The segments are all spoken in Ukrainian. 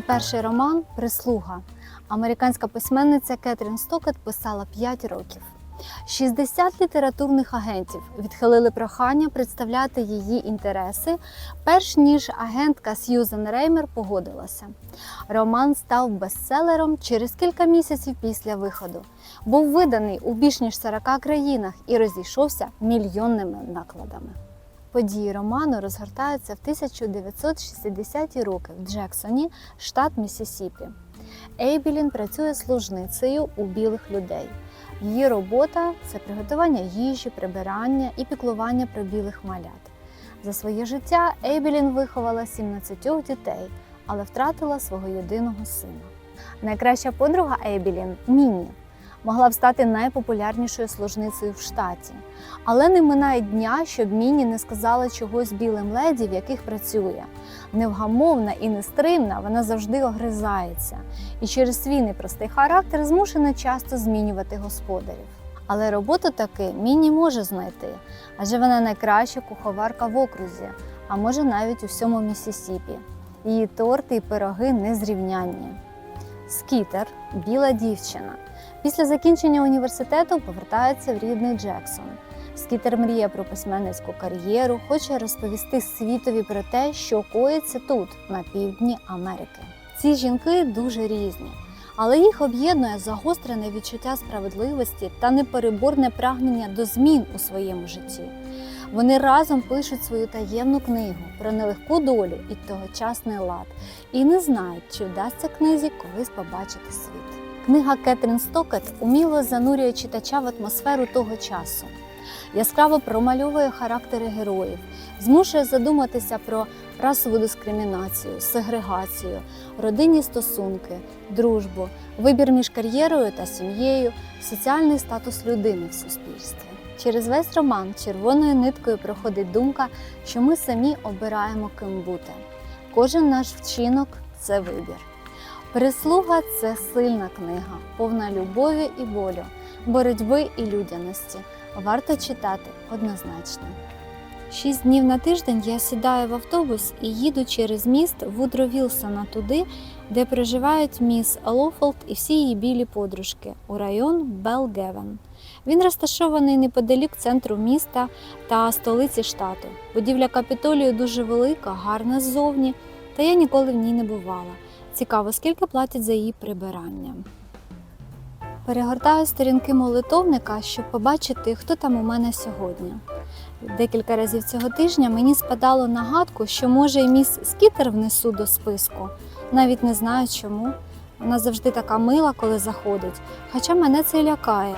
перший роман Прислуга. Американська письменниця Кетрін Стокет писала 5 років. 60 літературних агентів відхилили прохання представляти її інтереси, перш ніж агентка Сьюзен Реймер погодилася. Роман став бестселером через кілька місяців після виходу. Був виданий у більш ніж 40 країнах і розійшовся мільйонними накладами. Події роману розгортаються в 1960-ті роки в Джексоні, штат Міссісіпі. Ейбілін працює служницею у білих людей. Її робота це приготування їжі, прибирання і піклування про білих малят. За своє життя Ейбілін виховала 17 дітей, але втратила свого єдиного сина. Найкраща подруга Ейбілін Мінні могла б стати найпопулярнішою служницею в штаті. Але не минає дня, щоб Мінні не сказала чогось білим леді, в яких працює. Невгамовна і нестримна, вона завжди огризається і через свій непростий характер змушена часто змінювати господарів. Але роботу таки Мінні може знайти, адже вона найкраща куховарка в окрузі, а може навіть у всьому Міссісіпі. Її торти і пироги незрівнянні. Скітер біла дівчина. Після закінчення університету повертається в рідний Джексон. Скітер мріє про письменницьку кар'єру, хоче розповісти світові про те, що коїться тут, на півдні Америки. Ці жінки дуже різні, але їх об'єднує загострене відчуття справедливості та непереборне прагнення до змін у своєму житті. Вони разом пишуть свою таємну книгу про нелегку долю і тогочасний лад, і не знають, чи вдасться книзі колись побачити світ. Книга Кетрін Стокет уміло занурює читача в атмосферу того часу, яскраво промальовує характери героїв, змушує задуматися про расову дискримінацію, сегрегацію, родинні стосунки, дружбу, вибір між кар'єрою та сім'єю, соціальний статус людини в суспільстві. Через весь роман червоною ниткою проходить думка, що ми самі обираємо ким бути. Кожен наш вчинок це вибір. Прислуга це сильна книга, повна любові і болю, боротьби і людяності. Варто читати однозначно. Шість днів на тиждень я сідаю в автобус і їду через міст Вудро Вілсона туди, де проживають міс Лофолд і всі її білі подружки у район Белгевен. Він розташований неподалік центру міста та столиці штату. Будівля капітолію дуже велика, гарна ззовні, та я ніколи в ній не бувала. Цікаво, скільки платять за її прибирання. Перегортаю сторінки молитовника, щоб побачити, хто там у мене сьогодні. Декілька разів цього тижня мені спадало нагадку, що може і міс Скітер внесу до списку. Навіть не знаю чому. Вона завжди така мила, коли заходить, хоча мене це лякає.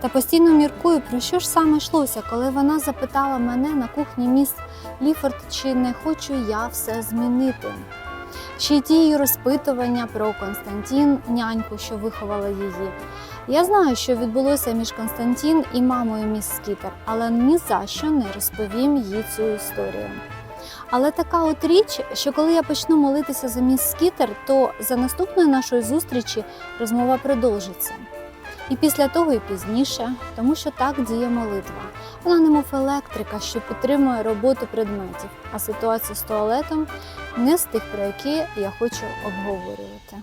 Та постійно міркую, про що ж саме йшлося, коли вона запитала мене на кухні міс Ліфорд, чи не хочу я все змінити. Й ті її розпитування про Константін, няньку, що виховала її. Я знаю, що відбулося між Константін і мамою міс Скітер, але ні за що не розповім їй цю історію. Але така от річ, що коли я почну молитися за міс Скітер, то за наступною нашої зустрічі розмова продовжиться. І після того, і пізніше, тому що так діє молитва. Вона немов електрика, що підтримує роботу предметів, а ситуація з туалетом не з тих, про які я хочу обговорювати.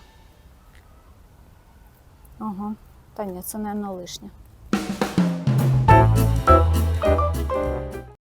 Ага, та ні, це, мабуть, лишнє.